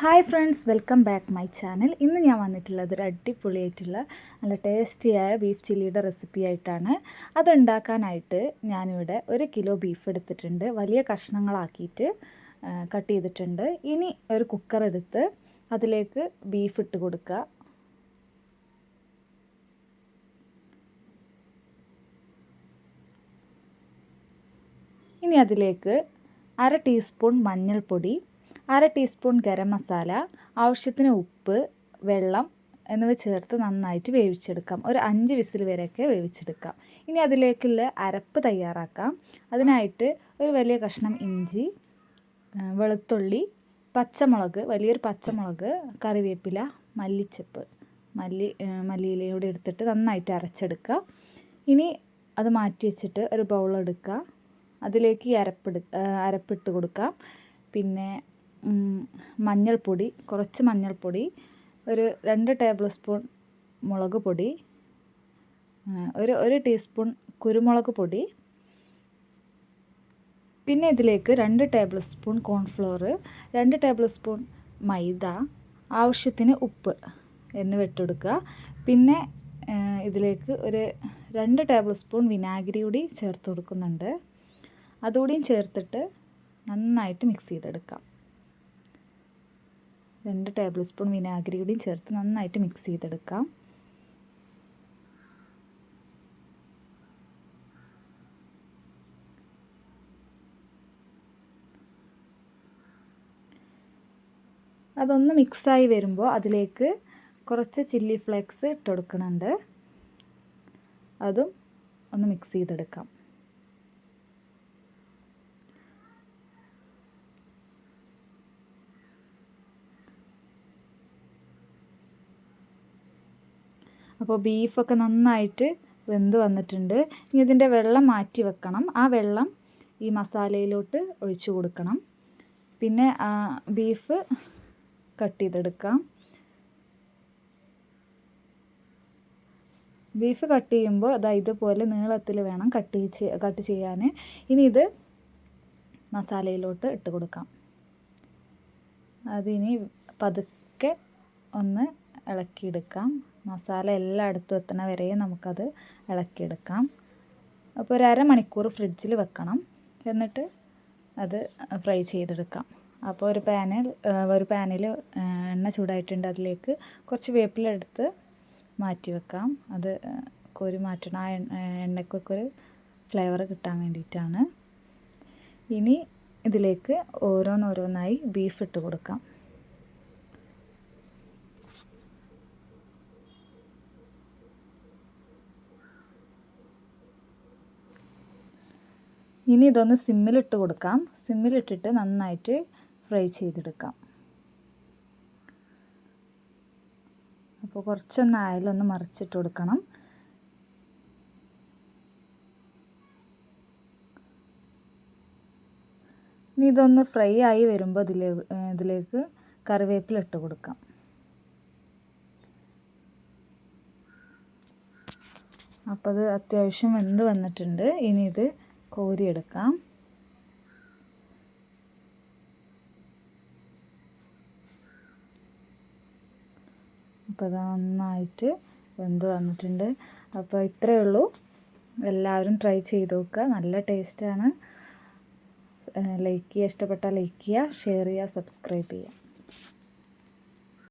Hi friends welcome back my channel. ഇന്ന് ഞാൻ വന്നിട്ടുള്ളത് ഒരു അടിപൊളിയായിട്ടുള്ള നല്ല ടേസ്റ്റിയായ ബീഫ് ചില്ലിയുടെ റെസിപ്പി ആയിട്ടാണ്. അതുണ്ടാക്കാനായിട്ട് ഞാനിവിടെ ഒരു കിലോ ബീഫ് എടുത്തിട്ടുണ്ട്. വലിയ കഷ്ണങ്ങളാക്കിയിട്ട് കട്ട് ചെയ്തിട്ടുണ്ട്. ഇനി ഒരു കുക്കർ എടുത്ത് അതിലേക്ക് ബീഫ് ഇട്ട് കൊടുക്കുക ഇനി അതിലേക്ക് അര ടീസ്പൂൺ മഞ്ഞൾപ്പൊടി അര ടീസ്പൂൺ ഗരം മസാല ആവശ്യത്തിന് ഉപ്പ് വെള്ളം എന്നിവ ചേർത്ത് നന്നായിട്ട് വേവിച്ചെടുക്കാം. ഒരു അഞ്ച് വിസിൽ വരെയൊക്കെ വേവിച്ചെടുക്കാം. ഇനി അതിലേക്കുള്ള അരപ്പ് തയ്യാറാക്കാം. അതിനായിട്ട് ഒരു വലിയ കഷ്ണം ഇഞ്ചി വെളുത്തുള്ളി പച്ചമുളക് വലിയൊരു പച്ചമുളക് കറിവേപ്പില മല്ലിച്ചപ്പ് മല്ലി മല്ലിയിലൂടെ എടുത്തിട്ട് നന്നായിട്ട് അരച്ചെടുക്കാം ഇനി അത് മാറ്റി വെച്ചിട്ട് ഒരു ബൗൾ എടുക്കുക. അതിലേക്ക് ഈ അരപ്പിട് അരപ്പിട്ട് കൊടുക്കാം. പിന്നെ മഞ്ഞൾപ്പൊടി കുറച്ച് മഞ്ഞൾപ്പൊടി ഒരു രണ്ട് ടേബിൾ സ്പൂൺ മുളക് പൊടി ഒരു ഒരു ടീസ്പൂൺ കുരുമുളക് പൊടി പിന്നെ ഇതിലേക്ക് രണ്ട് ടേബിൾ സ്പൂൺ കോൺഫ്ലോർ രണ്ട് ടേബിൾ സ്പൂൺ മൈദ ആവശ്യത്തിന് ഉപ്പ് എന്നിവ ഇട്ടെടുക്കുക പിന്നെ ഇതിലേക്ക് ഒരു രണ്ട് ടേബിൾ സ്പൂൺ വിനാഗിരി കൂടി ചേർത്ത് കൊടുക്കുന്നുണ്ട്. അതുകൂടിയും ചേർത്തിട്ട് നന്നായിട്ട് മിക്സ് ചെയ്തെടുക്കാം. രണ്ട് ടേബിൾ സ്പൂൺ വിനാഗിരി കൂടിയും ചേർത്ത് നന്നായിട്ട് മിക്സ് ചെയ്തെടുക്കാം. അതൊന്ന് മിക്സായി വരുമ്പോൾ അതിലേക്ക് കുറച്ച് ചില്ലി ഫ്ലേക്സ് ഇട്ട് കൊടുക്കുന്നുണ്ട്. അതും ഒന്ന് മിക്സ് ചെയ്തെടുക്കാം. അപ്പോൾ ബീഫൊക്കെ നന്നായിട്ട് വെന്ത് വന്നിട്ടുണ്ട്. ഇനി ഇതിന്റെ വെള്ളം മാറ്റി വെക്കണം. ആ വെള്ളം ഈ മസാലയിലോട്ട് ഒഴിച്ചു കൊടുക്കണം. പിന്നെ ബീഫ് കട്ട് ചെയ്തെടുക്കാം. ബീഫ് കട്ട് ചെയ്യുമ്പോൾ അതാ ഇതുപോലെ നീളത്തിൽ വേണം കട്ട് കട്ട് ചെയ്യാൻ. ഇനി ഇത് മസാലയിലോട്ട് ഇട്ട് കൊടുക്കാം. അതിനി പതുക്കെ ഒന്ന് ഇളക്കിയെടുക്കാം. മസാല എല്ലാം എല്ലായിടത്തും എത്തണ വരെയും നമുക്കത് ഇളക്കിയെടുക്കാം. അപ്പോൾ ഒരു അരമണിക്കൂർ ഫ്രിഡ്ജിൽ വെക്കണം. എന്നിട്ട് അത് ഫ്രൈ ചെയ്തെടുക്കാം. അപ്പോൾ ഒരു പാനിൽ ഒരു പാനിൽ എണ്ണ ചൂടായിട്ടുണ്ട് അതിലേക്ക് കുറച്ച് വേപ്പിലെടുത്ത് മാറ്റി വെക്കാം. അത് കോരി മാറ്റണം ആ എണ്ണയ്ക്കൊക്കെ ഒരു ഫ്ലേവർ കിട്ടാൻ വേണ്ടിയിട്ടാണ്. ഇനി ഇതിലേക്ക് ഓരോന്നോരോന്നായി ബീഫ് ഇട്ട് കൊടുക്കാം. ഇനി ഇതൊന്ന് സിമ്മിലിട്ട് കൊടുക്കാം. സിമ്മിലിട്ടിട്ട് നന്നായിട്ട് ഫ്രൈ ചെയ്തെടുക്കാം. അപ്പോൾ കുറച്ചൊന്ന് ആയാലൊന്ന് മറിച്ചിട്ട് കൊടുക്കണം. ഇനി ഇതൊന്ന് ഫ്രൈ ആയി വരുമ്പോൾ ഇതിലേ ഇതിലേക്ക് കറിവേപ്പില ഇട്ട് കൊടുക്കാം. അപ്പോൾ അത് അത്യാവശ്യം വെന്ത് വന്നിട്ടുണ്ട്. ഇനി ഇത് കോരിയെടുക്കാം. അപ്പോൾ അത് നന്നായിട്ട് വെന്ത് വന്നിട്ടുണ്ട്. അപ്പോൾ ഇത്രയേ ഉള്ളൂ. എല്ലാവരും ട്രൈ ചെയ്ത് നോക്കുക. നല്ല ടേസ്റ്റാണ്. ലൈക്ക് ചെയ്യുക ഇഷ്ടപ്പെട്ടാൽ ലൈക്ക് ചെയ്യുക ഷെയർ ചെയ്യുക സബ്സ്ക്രൈബ് ചെയ്യുക.